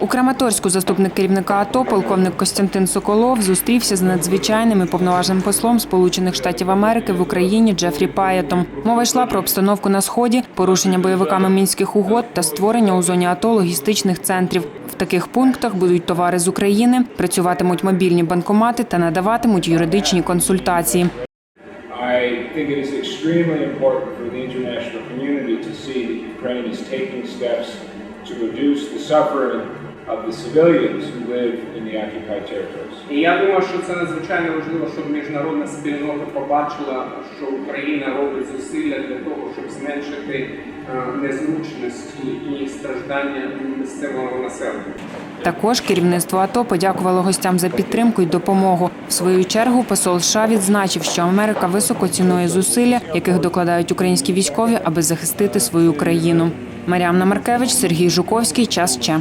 У Краматорську заступник керівника АТО, полковник Костянтин Соколов, зустрівся з надзвичайним і повноважним послом Сполучених Штатів Америки в Україні Джефрі Паєтом. Мова йшла про обстановку на сході, порушення бойовиками мінських угод та створення у зоні АТО логістичних центрів. В таких пунктах будуть товари з України, працюватимуть мобільні банкомати та надаватимуть юридичні консультації. I think it is extremely to reduce the suffering of the civilians who live in the occupied territories. І я думаю, що це надзвичайно важливо, щоб міжнародна спільнота побачила, що Україна робить зусилля для того, щоб зменшити е, незручності і страждання місцевого населення. Також керівництво АТО подякувало гостям за підтримку і допомогу. В свою чергу посол США відзначив, що Америка високо цінує зусилля, яких докладають українські військові, аби захистити свою країну. Маріамна Маркевич, Сергій Жуковський. Час ще.